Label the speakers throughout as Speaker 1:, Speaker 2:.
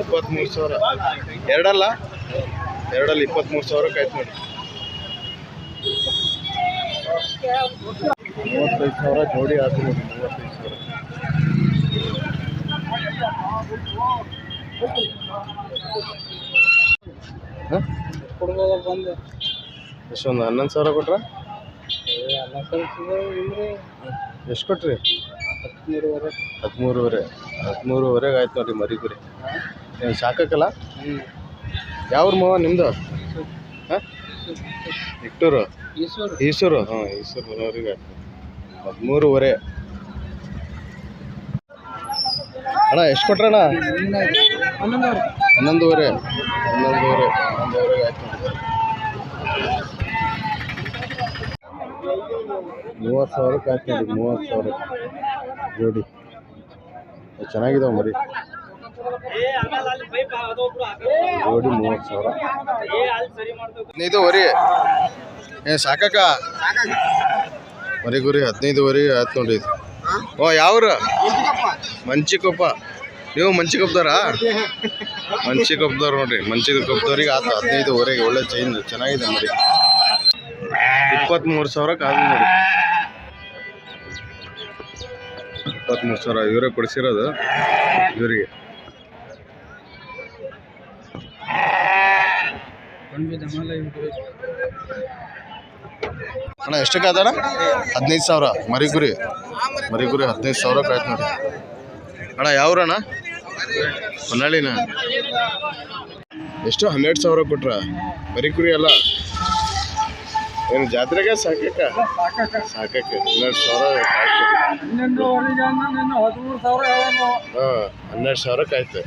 Speaker 1: ಇಪ್ಪತ್ತ್ಮೂರು ಸಾವಿರ. ಎರಡಲ್ಲ? ಎರಡಲ್ಲಿ ಇಪ್ಪತ್ತ್ಮೂರು ಸಾವಿರಕ್ಕೆ ಆಯ್ತು ನೋಡಿ. ಮೂವತ್ತೈದು ಸಾವಿರ ಜೋಡಿ ಆದ್ರೆ ನೋಡಿ ಮೂವತ್ತೈದು ಸಾವಿರ. ಎಷ್ಟೊಂದು ಹನ್ನೊಂದು ಸಾವಿರ ಕೊಟ್ರ? ಎಷ್ಟು ಕೊಟ್ರಿ?
Speaker 2: ಹದಿಮೂರುವರೆ.
Speaker 1: ಹದಿಮೂರುವರೆ. ಹದಿಮೂರುವರೆಗೆ ಆಯ್ತು ನೋಡಿ ಮರಿ ಕುರಿ ಏನು ಸಾಕಕ್ಕಲ್ಲ
Speaker 2: ಯಾವ್ರ
Speaker 1: ಯಾವ ಮಾವ ನಿಮ್ಮದು ಹಾಂ? ಇಟ್ಟೂರು
Speaker 2: ಈಶ್ವರ.
Speaker 1: ಈಸೂರು ಹಾಂ ಈಸೂರು ಮನೆಯವ್ರಿಗೆ ಆಯ್ತು. ಹದಿಮೂರುವರೆ. ಅಣ್ಣ ಎಷ್ಟು ಕೊಟ್ರಣ್ಣ?
Speaker 2: ಹನ್ನೊಂದುವರೆ.
Speaker 1: ಹನ್ನೊಂದುವರೆ. ಹನ್ನೊಂದುವರೆ ಹನ್ನೊಂದುವರೆಗೆ ಆಯ್ತು ಮೂವತ್ತು ಸಾವಿರಕ್ಕೆ ಆಯ್ತು ನೋಡಿ ಮೂವತ್ತು ಸಾವಿರ ಜೋಡಿ. ಚೆನ್ನಾಗಿದಾವೆ ಮರಿ. ಜೋಡಿ ಮೂವತ್ತು ಸಾವಿರ. ಹದಿನೈದುವರೆ. ಏ, ಸಾಕಕ್ಕ? ಮರಿ ಗುರಿ, ಹದಿನೈದುವರೆ ಆಯ್ತು ನೋಡಿ ಇದು. ಓ, ಯಾವ್ರ? ಮಂಚಿಕೊಪ್ಪ. ನೀವು ಮಂಚಿಕೊಪ್ಪದವ್ರಾ ಮಂಚಿಕೊಪ್ಪದವ್ರು ನೋಡ್ರಿ ಮಂಚಿಕೊಪ್ಪದವ್ರಿಗೆ ಆತು ಹದಿನೈದುವರೆಗೆ ಒಳ್ಳೆ ಚೈನ್ ಚೆನ್ನಾಗಿದೆ ಮರಿ. ಇಪ್ಪತ್ತ್ಮೂರು ಸಾವಿರಕ್ಕೆ ಆದ ನೋಡಿ ಇಪ್ಪತ್ತ್ಮೂರು ಸಾವಿರ ಇವರೇ ಕೊಡಿಸಿರೋದು ಇವರಿಗೆ. ಅಣ್ಣ ಎಷ್ಟು ಆದಣ್ಣ ಹದಿನೈದು ಸಾವಿರ ಮರಿ ಗುರಿ ಮರಿ ಗುರಿ ಹದಿನೈದು ಸಾವಿರ ಕಾಯ್ತು ನೋಡಿ. ಅಣ್ಣ ಯಾವ್ರಣ್ಣ ಹೊನ್ನಾಳಿನ. ಎಷ್ಟು ಹನ್ನೆರಡು ಸಾವಿರ ಕೊಟ್ರ. ಮರಿ ಕುರಿ ಅಲ್ಲ. ಏನು ಜಾತ್ರೆಗೆ ಸಾಕಕ್ಕ ಸಾಕಕ್ಕೆ ಹನ್ನೆರಡು ಸಾವಿರ ಹಾಂ ಹನ್ನೆರಡು ಸಾವಿರಕ್ಕೆ ಆಯ್ತು.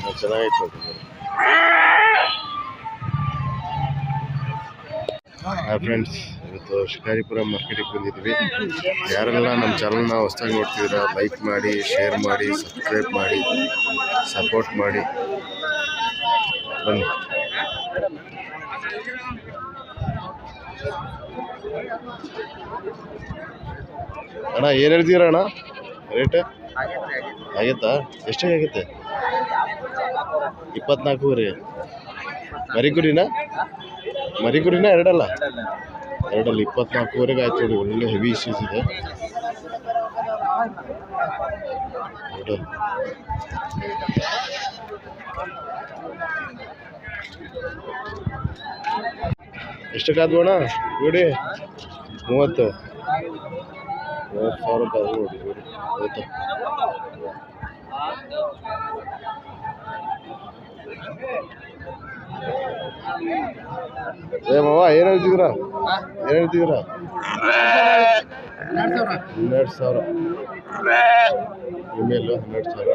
Speaker 1: ಹಾ, ಚೆನ್ನಾಗೈತೆ ಹಾಯ್ ಫ್ರೆಂಡ್ಸ್ ಇವತ್ತು ಶಿಕಾರಿಪುರ ಮಾರ್ಕೆಟಿಗೆ ಬಂದಿದ್ವಿ ಯಾರೆಲ್ಲ ನಮ್ಮ ಚಾನಲ್ನ ಹೊಸ್ದಾಗಿ ನೋಡ್ತಿದ್ದೀರಾ ಲೈಕ್ ಮಾಡಿ ಶೇರ್ ಮಾಡಿ ಸಬ್ಸ್ಕ್ರೈಬ್ ಮಾಡಿ ಸಪೋರ್ಟ್ ಮಾಡಿ. ಬನ್ನಿ. ಅಣ್ಣ ಏನು ಹೇಳ್ತೀರ ಅಣ್ಣ? ರೇಟ್ ಆಗೈತಾ ಎಷ್ಟು ಆಗೈತೆ? ಇಪ್ಪತ್ನಾಲ್ಕು ರೀ. ಮರಿಕುರಿನಾ ಮರಿಕುರಿನಾ ಎರಡಲ್ಲ? ಎರಡಲ್ಲ ಇಪ್ಪತ್ನಾಲ್ಕುವರೆಗೆ ಆಯ್ತು ನೋಡಿ ಒಳ್ಳೆ ಹೆವಿ ಇಶ್ಯೂಸ್ ಇದೆ. ಎಷ್ಟು ಎಷ್ಟಕ್ಕಾದ್ವು ಅಣ್ಣ? ನೋಡಿ ಮೂವತ್ತು. ಮೂವತ್ತು ಸಾವಿರಕ್ಕೆ ಆದ್ವು ನೋಡಿ ನೋಡಿ ಆಯ್ತಾ ಏ ಮಾವ ಏನು ಹೇಳ್ತಿದ್ದೀರ ಏನು ಹೇಳ್ತಿದ್ದೀರ ಹನ್ನೆರಡು ಸಾವಿರ ಇಮೇಲು ಹನ್ನೆರಡು ಸಾವಿರ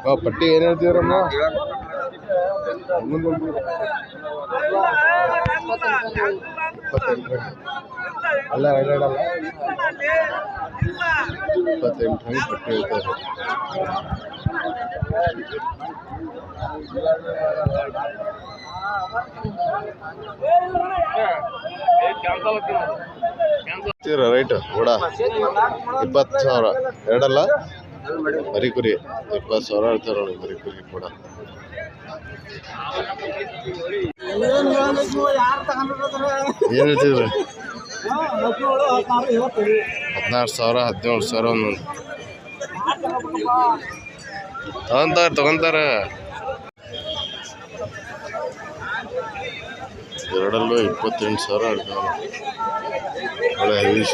Speaker 1: ಹಾಂ ಪಟ್ಟಿ ಏನು ಹೇಳ್ತಿದ್ದೀರಮ್ಮ ಹನ್ನೊಂದು ಹೇಳ್ತಿದ್ದೀರ. ಇಪ್ಪತ್ತೆಂಟು ಅಲ್ಲ ಅಲ್ಲ ಇಪ್ಪತ್ತೆಂಟು ಹಂಗೆ ರೈಟ್ ಕೂಡ ಇಪ್ಪತ್ತು ಸಾವಿರ, ಎರಡಲ್ಲ? ಮರಿ ಕುರಿ, ಇಪ್ಪತ್ತು ಸಾವಿರ ಹೇಳ್ತಾರೆ ನೋಡಿ ಮರಿ ಕುರಿ ಕೂಡ. ಏನು ಹೇಳ್ತಿದ್ರಿ? ಹದಿನಾರು ಸಾವಿರ ಹದಿನೇಳು ಸಾವಿರ ಒಂದೊಂದು ತಗೊಂತಾರ ತಗೊಂತಾರ. ಎರಡಲ್ಲೂ ಇಪ್ಪತ್ತೆಂಟು ಸಾವಿರ ಆಡ್ತಾವೆ ಒಳ್ಳೆ ಹೆವಿ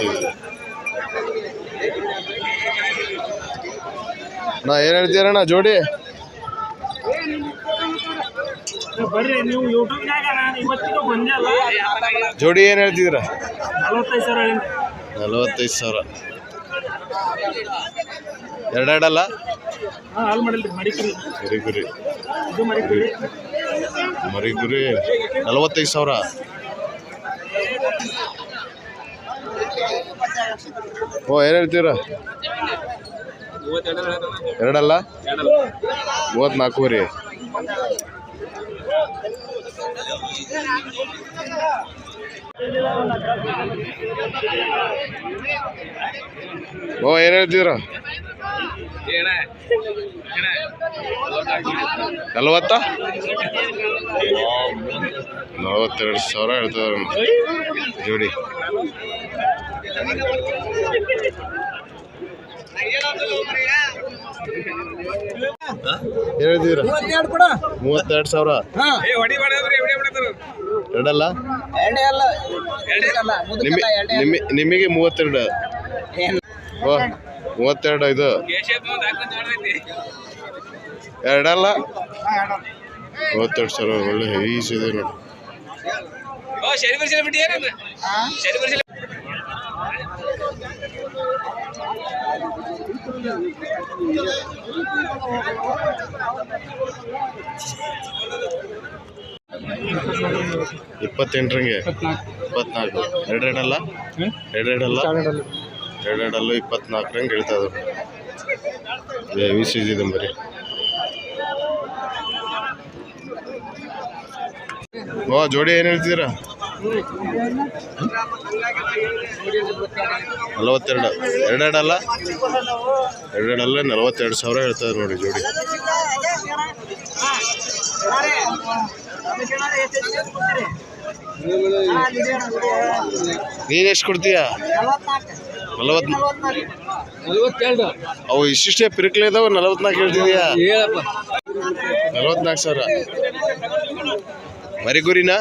Speaker 1: ನಾ ಏನು ಹೇಳ್ತೀರಣ್ಣ ಜೋಡಿ?
Speaker 2: ಬರ್ರಿ ನೀವು ಯೂಟ್ಯೂಬ್ನಾಗ ನಾನು ಇವತ್ತಿಗೂ ಬಂದೆ ಅಲ್ಲ.
Speaker 1: ಜೋಡಿ ಏನು ಹೇಳ್ತಿದ್ರ
Speaker 2: ನಲವತ್ತೈದು ಸಾವಿರ ಹೇಳಿ.
Speaker 1: ನಲವತ್ತೈದು ಸಾವಿರ. ಎರಡೆರಡಲ್ಲ?
Speaker 2: ಹಾಂ ಹಾಲು ಮಾಡಿಲ್ರಿ ಮಡಿಕ್ರಿ.
Speaker 1: ಮರಿ ಗುರಿ
Speaker 2: ಇದು ಮಡಿಕ್ರಿ.
Speaker 1: ಮರಿ ಗುರಿ ನಲವತ್ತೈದು ಸಾವಿರ? ಓ ಏನು ಹೇಳ್ತೀರ? ಎರಡಲ್ಲ? ಮೂವತ್ನಾಲ್ಕು ರೀ ಓ ಏನು ಹೇಳ್ತಿದ್ರ? ನಲ್ವತ್ತ? ನಲವತ್ತೆರಡು ಸಾವಿರ ಹೇಳ್ತದ ಜೋಡಿ. ಏನು ಹೇಳ್ತಿದ್ರ ಮೂವತ್ತೆರಡು ಸಾವಿರ? ಎರಡಲ್ಲ? ನಿಮಿ ನಿಮಿ ನಿಮಗೆ ಮೂವತ್ತೆರಡು. ಮೂವತ್ತೆರಡು ಇದು. ಎರಡಲ್ಲ? ಮೂವತ್ತೆರಡು ಸಾವಿರ ಒಳ್ಳೆ ಹೈಸ್ ಇದೆ ನೋಡಿ. ಇಪ್ಪತ್ತೆಂಟರಂಗೆ. ಇಪ್ಪತ್ನಾಲ್ಕು. ಎರಡೆರಡಲ್ಲ ಎರಡೆರಡಲ್ಲ ಎರಡೆರಡಲ್ಲೂ ಇಪ್ಪತ್ನಾಲ್ಕರಂಗೆ ಹೇಳ್ತಾ ಇದ್ದಾರೆ ವಿ ಸಿ ಓ ಜೋಡಿ ಏನು ಹೇಳ್ತಿದ್ದೀರಾ? ನಲವತ್ತೆರಡು. ಎರಡೆರಡಲ್ಲ? ಎರಡೆರಡಲ್ಲ ನಲವತ್ತೆರಡು ಸಾವಿರ ಹೇಳ್ತಾರೆ ನೋಡಿ ಜೋಡಿ. ನೀನು ಎಷ್ಟು ಕೊಡ್ತೀಯ? ನಲವತ್ ಅವು ಇಷ್ಟಿಷ್ಟೇ ಪಿರಿಕ್ಲೆ ಇದಾವೆ ನಲವತ್ನಾಲ್ಕು ಹೇಳ್ತಿದೀಯಾ? ನಲವತ್ನಾಲ್ಕು ಸಾವಿರ. ಮರಿ ಗುರಿನಾ?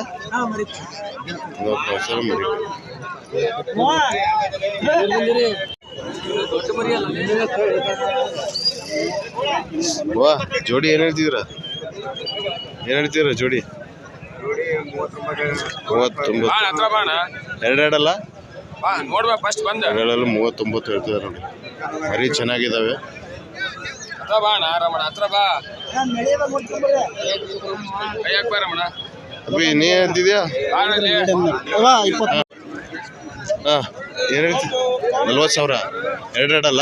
Speaker 1: ವಾ ಜೋಡಿ ಏನು ಹೇಳ್ತಿದ್ರ ಏನು ಹೇಳ್ತಿದ್ರ ಜೋಡಿ? ಮೂವತ್ತೊಂಬತ್ತು. ಎರಡೆರಡಲ್ಲ
Speaker 3: ಬಾ ನೋಡ್ಬಾ ಫಸ್ಟ್ ಬಂದ.
Speaker 1: ಎರಡೆರಡಲ್ಲ ಮೂವತ್ತೊಂಬತ್ತು ಹೇಳ್ತಿದ್ದಾರೆ ನೋಡಿ. ಮರಿ ಚೆನ್ನಾಗಿದ್ದಾವೆ
Speaker 3: ಹತ್ರ ಬಾಣ ರಮಣ ಹತ್ರ ಬಾ. ಕೈಯಾಕ್ ಬಾ ರಮಣ.
Speaker 1: ಅಭಿ ನೀ ಹೇಳ್ತಿದ್ಯಾ. ಹಾಂ ಏನು ಹೇಳ್ತಿ ನಲ್ವತ್ತು ಸಾವಿರ. ಎರಡೆರಡಲ್ಲ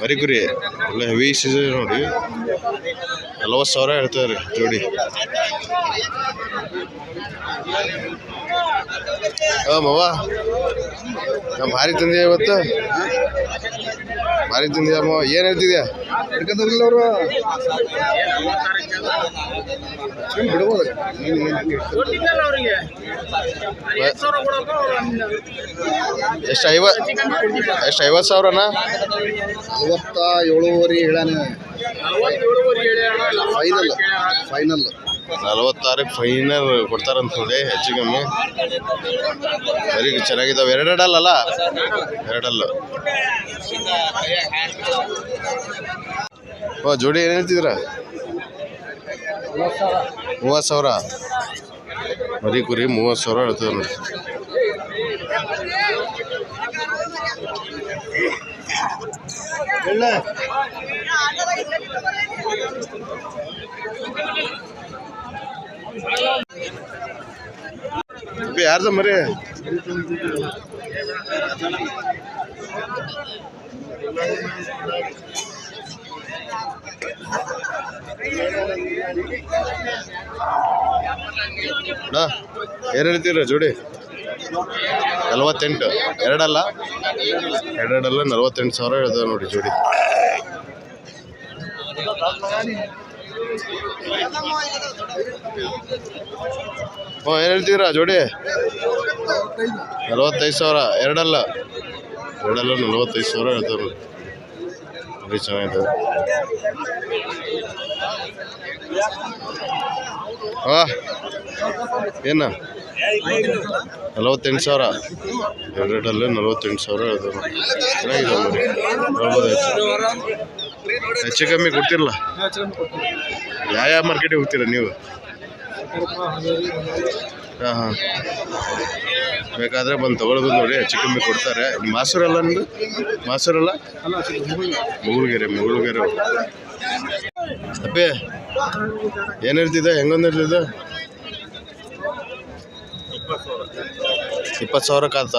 Speaker 1: ಮರಿ ಕುರಿ ಒಳ್ಳೆ ಹೆವಿ ಸೀಸನ್ ನೋಡಿ. ನಲ್ವತ್ತು ಸಾವಿರ ಹೇಳ್ತಾರೆ ಜೋಡಿ. ಹಾಂ ಮವ. ನಾ ಭಾರಿ ತಂದೆ ಇವತ್ತು. ಭಾರಿ ತಂದೆ ಅಮ್ಮ ಏನು ಹೇಳ್ತಿದ್ಯಾ? ಅವರು. ಎಷ್ಟು ಐವತ್ತು ಎಷ್ಟು ಐವತ್ತು ಸಾವಿರನ?
Speaker 4: ಐವತ್ತ ಏಳುವರೆ ಹೇಳಾನ ಫೈನಲ್ ಫೈನಲ್
Speaker 1: ನಲವತ್ತಾರಕ್ಕೆ ಫೈನಲ್ ಕೊಡ್ತಾರಂತ ನೋಡಿ ಹೆಚ್ಚು ಕಮ್ಮಿ. ಬರೀ ಚೆನ್ನಾಗಿದ್ದಾವೆ. ಎರಡೆರಡಲ್ಲ ಎರಡಲ್ಲ. ಓ ಜೋಡಿ ಏನು ಹೇಳ್ತಿದ್ರ ಮೂವತ್ತು ಸಾವಿರ. ಮರಿ ಕುರಿ ಮೂವತ್ತು ಸಾವಿರ ಹೇಳ್ತದೆ ನೋಡಿ. ಯಾರ್ದ ಮರಿ? ಏನ್ ಹೇಳ್ತೀರ ಜೋಡಿ? ನಲ್ವತ್ತೆಂಟು. ಎರಡಲ್ಲ? ಎರಡಲ್ಲ ನಲ್ವತ್ತೆಂಟು ಸಾವಿರ ಹೇಳ್ತಾರೆ ನೋಡಿ ಜೋಡಿ. ಹ್ಞೂ ಏನು ಹೇಳ್ತೀರಾ ಜೋಡಿ? ನಲವತ್ತೈದು ಸಾವಿರ. ಎರಡಲ್ಲ? ಎರಡಲ್ಲ ನಲ್ವತ್ತೈದು ಸಾವಿರ ಹೇಳ್ತಾರೆ ನೋಡಿ. Very ಚೆನ್ನಾಗಿದೆ ಹಾ ಏನ? ನಲವತ್ತೆಂಟು ಸಾವಿರ. ಎರಡೆರಡಲ್ಲೇ ನಲವತ್ತೆಂಟು ಸಾವಿರ ಹೇಳ್ತಾರೆ ಚೆನ್ನಾಗಿದೆ ನೋಡಿ. ನೋಡ್ಬೋದು ಹೆಚ್ಚು. ಕಮ್ಮಿ ಕೊಡ್ತಿರಲ್ಲ ಯಾವ ಯಾವ ಮಾರ್ಕೆಟಿಗೆ ಹೋಗ್ತೀರಾ ನೀವು? ಹಾಂ ಹಾಂ. ಬೇಕಾದರೆ ಬಂದು ತೊಗೊಳ್ಬೋದು ನೋಡಿ, ಹೆಚ್ಚು ಕಮ್ಮಿ ಕೊಡ್ತಾರೆ. ಮಾಸೂರಲ್ಲ ನಿಮ್ಮದು ಮಾಸೂರಲ್ಲ? ಮುಗುಳ್ಗೆರೆ ಮುಗುಳ್ಗೆರೆ ಅಪ್ಪೆ, ಏನು ಹೆಂಗೊಂದಿರ್ತಿದ್ದ ಇಪ್ಪತ್ತು ಸಾವಿರಕ್ಕೆ ಕಾತ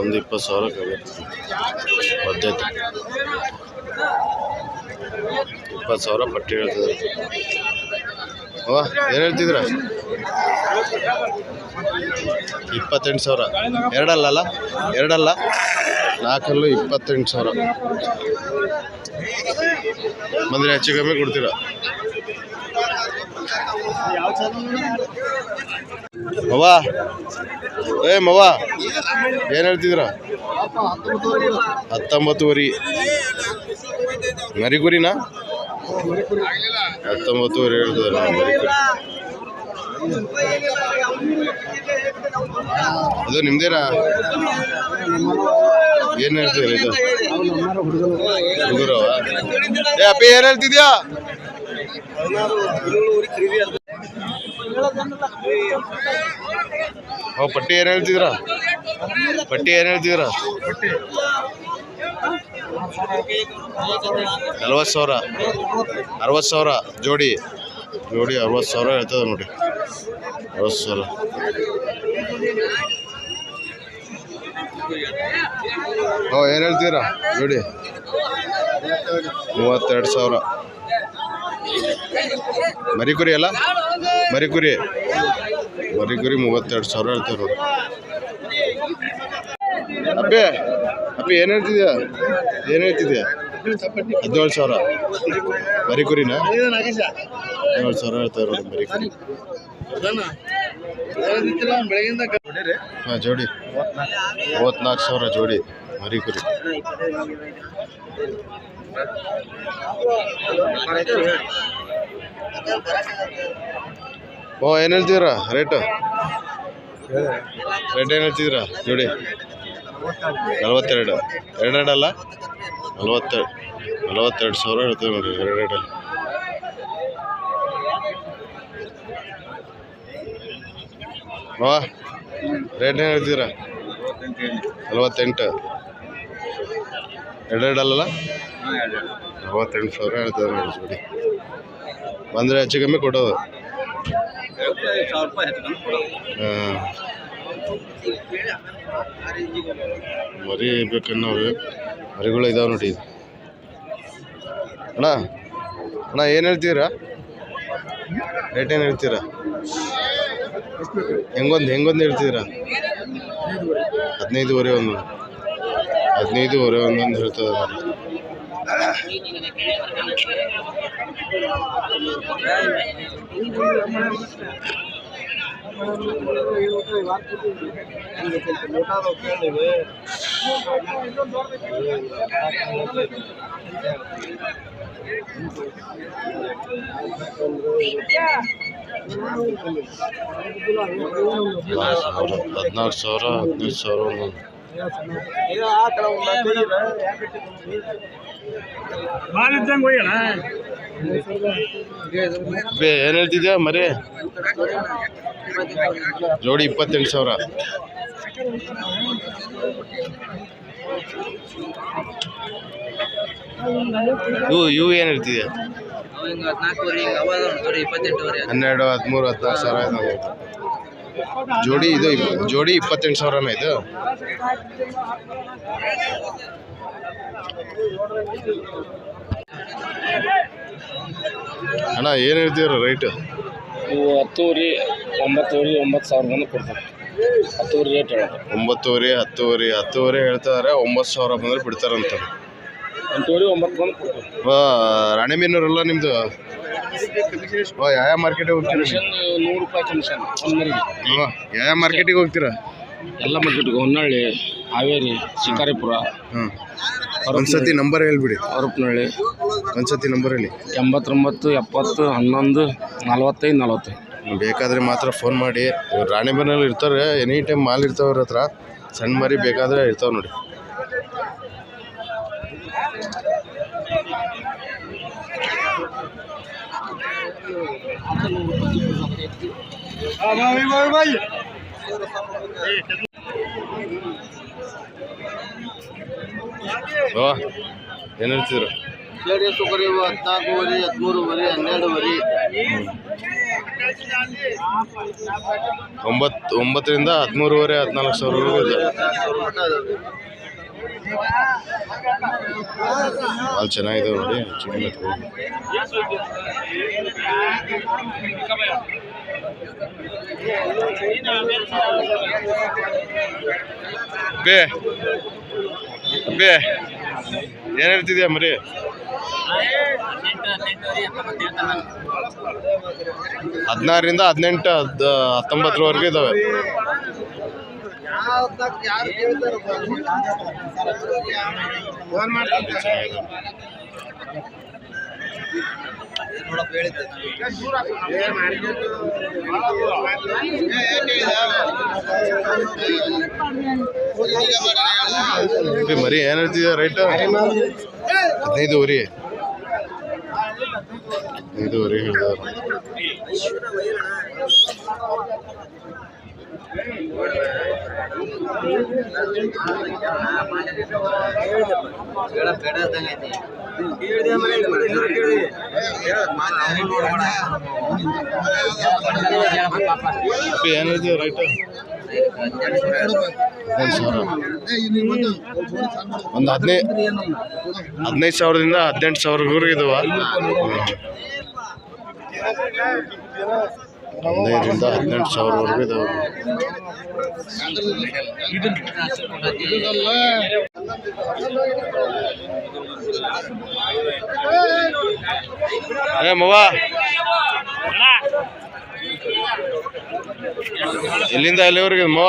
Speaker 1: ಒಂದು ಇಪ್ಪತ್ತು ಸಾವಿರಕ್ಕೆ ಪದ್ಧತಿ. ಇಪ್ಪತ್ತು ಸಾವಿರ ಪಟ್ಟಿ ಹೇಳ್ತದೆ ಏನು ಹೇಳ್ತಿದ್ರ? ಇಪ್ಪತ್ತೆಂಟು ಸಾವಿರ. ಎರಡಲ್ಲ ಎರಡಲ್ಲ? ನಾಲ್ಕಲ್ಲೂ ಇಪ್ಪತ್ತೆಂಟು ಸಾವಿರ. ಬಂದರೆ ಹೆಚ್ಚು ಕಮ್ಮಿ ಕೊಡ್ತೀರ? ಮವ ಏ ಮವ ಏನು ಹೇಳ್ತಿದ್ರ? ಹತ್ತೊಂಬತ್ತುವರೆ. ಮರಿಗುರಿನಾ? ಹತ್ತೊಂಬತ್ತುವರೆ ಹೇಳ್ತಾರೆ ಅದು ನಿಮ್ದೇನಾ? ಏನು ಹೇಳ್ತೀರಿ ಇದು? ಹುಡುಗರವ ಏ, ಅಪ್ಪಿ, ಏನು ಹೇಳ್ತಿದ್ಯಾ? ಓ, ಪಟ್ಟಿ ಏನ್ ಹೇಳ್ತಿದ್ರ? ಪಟ್ಟಿ ಏನು ಹೇಳ್ತಿದ್ರ? ನಲ್ವತ್ತು ಸಾವಿರ. ಅರವತ್ತು ಸಾವಿರ. ಜೋಡಿ. ಜೋಡಿ ಅರವತ್ತು ಸಾವಿರ ಹೇಳ್ತದೆ ನೋಡಿ. ಅರವತ್ತು ಸಾವಿರ. ಓ ಏನು ಹೇಳ್ತೀರಾ? ಜೋಡಿ. ಮೂವತ್ತೆರಡು ಸಾವಿರ. ಮರಿಕುರಿ ಅಲ್ಲ? ಮರಿಕುರಿ. ಮರಿಕುರಿ ಮೂವತ್ತೆರಡು ಸಾವಿರ ಹೇಳ್ತೀವಿ ನೋಡಿ. ಅಪ್ಪೆ ಅಪ್ಪಿ ಏನು ಹೇಳ್ತಿದ್ಯಾ? ಏನು ಹೇಳ್ತಿದ್ಯಾ? ಹದಿನೇಳು ಸಾವಿರ. ಮರಿಕುರಿನಾ ಹದಿನೇಳು ಸಾವಿರ ಹೇಳ್ತಾರೆ ಬರೀ ಮರಿಕುರಿ ಹಾಂ ಜೋಡಿ. ಮೂವತ್ನಾಲ್ಕು ಸಾವಿರ ಜೋಡಿ ಮರಿಕುರಿ ಓ ಏನು ಹೇಳ್ತಿದ್ದೀರಾ? ರೇಟು? ರೇಟ್ ಏನು ಹೇಳ್ತಿದ್ದೀರಾ ಜೋಡಿ? ನಲ್ವತ್ತೆರಡು. ಎರಡೆರಡಲ್ಲ? ನಲವತ್ತೆರಡು ನಲವತ್ತೆರಡು ಸಾವಿರ ಹೇಳ್ತೇವೆ ನೋಡಿ ರೇಟಲ್ಲಿ ವಾ ರೇಟ್ ಏನು ಹೇಳ್ತೀರಾ? ನಲವತ್ತೆಂಟು. ಎರಡೆರಡಲ್ಲ ನಲವತ್ತೆಂಟು ಸಾವಿರ ಹೇಳ್ತದೆ ನೋಡಿ ಜೋಡಿ. ಬಂದರೆ ಹೆಚ್ಚು ಕಮ್ಮಿ ಕೊಡೋದು. ಹಾಂ. ಮರಿ ಬೇಕನ್ನೋರು. ಮರಿಗಳು ಇದಾವೆ ನೋಡಿ ಅಣ್ಣ ಅಣ್ಣ, ಏನು ಹೇಳ್ತೀರಾ? ರೇಟ್ ಏನು ಹೇಳ್ತೀರಾ? ಹೆಂಗೊಂದು ಹೆಂಗೊಂದು ಹೇಳ್ತೀರಾ? ಹದಿನೈದುವರೆ ಒಂದು, ಹದಿನೈದುವರೆ ಒಂದೊಂದು ಹೇಳ್ತದೆ ನೋಡಿ ಹದಿನಾರು ಸಾವಿರ ಹದಿನೈದು ಸಾವಿರ ಒಂದೊಂದು
Speaker 2: ಭಾಳ ಇದ್ದಂಗೆ ಒಯ್ಯಣ
Speaker 1: ಬೇ ಏನು ಹೇಳ್ತಿದ್ಯಾ ಮರೆ? ಜೋಡಿ ಇಪ್ಪತ್ತೆಂಟು ಸಾವಿರ. ಇವು ಇವು ಏನು ಹನ್ನೆರಡು, ಹದಿಮೂರು, ಹದಿನಾಲ್ಕು ಸಾವಿರ ಜೋಡಿ ಇದು ಜೋಡಿ ಇಪ್ಪತ್ತೆಂಟು ಸಾವಿರನ ಇದು? ಅಣ್ಣ ಏನು ಹೇಳ್ತೀರ ರೇಟ್
Speaker 3: ಇವು ಹತ್ತುವರೆ ಒಂಬತ್ತುವರೆ ಒಂಬತ್ತು ಸಾವಿರ ಬಂದು ಕೊಡ್ತಾರೆ. ಹತ್ತುವರೆ ರೇಟ್ ಹೇಳೋದು
Speaker 1: ಒಂಬತ್ತುವರೆ ಹತ್ತುವರೆ ಹತ್ತುವರೆ ಹೇಳ್ತಾರೆ ಒಂಬತ್ತು ಸಾವಿರ ಬಂದ್ರೆ ಬಿಡ್ತಾರಂತ
Speaker 3: ಎಂಟುವರೆ ಒಂಬತ್ತು ಬಂದು ಕೊಡ್ತಾರೆ.
Speaker 1: ರಾಣಿಮೀನೂರಲ್ಲ ನಿಮ್ಮದು ಯಾವ್ಯಾವ ಯಾವ ಮಾರ್ಕೆಟಿಗೆ ಹೋಗ್ತೀರಾ
Speaker 3: ಕಮಿಷನ್ ನೂರು ರೂಪಾಯಿ ಕಮಿಷನ್ ಒಂದರಿಗೆ ಮರಿಗೆ
Speaker 1: ಹಾಂ ಯಾವ ಮಾರ್ಕೆಟಿಗೆ ಹೋಗ್ತೀರಾ?
Speaker 3: ಎಲ್ಲ ಮಾರ್ಕೆಟ್ಗೆ ಹೊನ್ನಳ್ಳಿ ಹಾವೇರಿ ಶಿಕಾರಿಪುರ.
Speaker 1: ಹಾಂ ಒಂದ್ಸತಿ ನಂಬರ್ ಹೇಳ್ಬಿಡಿ.
Speaker 3: ಹರಪನಹಳ್ಳಿ
Speaker 1: ಒಂದ್ಸತಿ ನಂಬರ್ ಹೇಳಿ.
Speaker 3: ಎಂಬತ್ತೊಂಬತ್ತು ಎಪ್ಪತ್ತು ಹನ್ನೊಂದು ನಲ್ವತ್ತೈದು ನಲ್ವತ್ತೈದು
Speaker 1: ಬೇಕಾದರೆ ಮಾತ್ರ ಫೋನ್ ಮಾಡಿ. ಇವ್ರು ರಾಣಿಬೆನ್ನಲ್ಲಿ ಇರ್ತಾರೆ ಎನಿ ಟೈಮ್ ಮಾಲ್ ಇರ್ತಾವೆ ಅವ್ರ ಹತ್ರ ಸಣ್ಣ ಮರಿ ಬೇಕಾದರೆ ಇರ್ತಾವೆ ನೋಡಿ. ಓ ಏನು ಹೇಳ್ತಿದ್ರು? ಒಂಬತ್ತು ಒಂಬತ್ತರಿಂದ ಹದಿಮೂರುವರೆ ಹದಿನಾಲ್ಕು ಸಾವಿರವರೆಗೂ ಇದೆ. ಭಾಳ ಚೆನ್ನಾಗಿದೆ ನೋಡಿ ಚಿಕನ್ ಎತ್ಕೊಂಡು ಅಬ್ಬೆ ಏನು ಹೇಳ್ತಿದ್ಯಾ ಮರಿ? ಹದಿನಾರರಿಂದ ಹದಿನೆಂಟು ಹದ್ ಹತ್ತೊಂಬತ್ತರವರೆಗೆ ಇದ್ದಾವೆ ಅಬ್ಬೆ, ಮರಿ ಏನು ಹೇಳ್ತಿದ್ಯಾ? ರೈಟ್? ಹದಿನೈದುವರೆ ಹದಿನೈದುವರೆ ಹದಿನೈದು ಅಬ್ಬೆ ಏನು ಸಾವಿರ ಒಂದು ಹದಿನೈದು ಹದಿನೈದು ಸಾವಿರದಿಂದ ಹದಿನೆಂಟು ಸಾವಿರವರೆಗೂ ಇದಾವ. ಹದಿನೈದರಿಂದ ಹದಿನೆಂಟು ಸಾವಿರವರೆಗೂ ಇದಾವೆ. ಏ ಮವ. ಎಲ್ಲಿಂದ ಎಲ್ಲಿವರೆಗೆ ಮವ?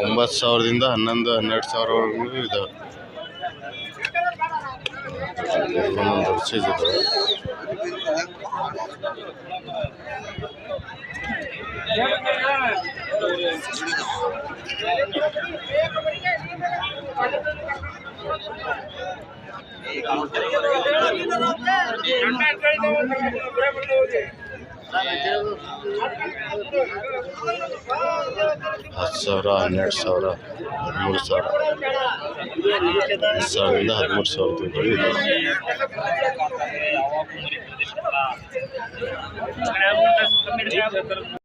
Speaker 1: ಒಂಬತ್ತು ಸಾವಿರದಿಂದ ಹನ್ನೊಂದು ಹನ್ನೆರಡು ಸಾವಿರವರೆಗೂ ಇದಾವೆ ಒಂದೊಂದು ದೊಡ್ಡ ಸೈಜ್ ಇದಾವೆ ಹತ್ತು ಸಾವಿರ ಹನ್ನೆರಡು ಸಾವಿರ ಹದಿಮೂರು ಸಾವಿರ ಹತ್ತು ಸಾವಿರದಿಂದ ಹದಿಮೂರು ಸಾವಿರದವರೆಗೂ ಇದಾವೆ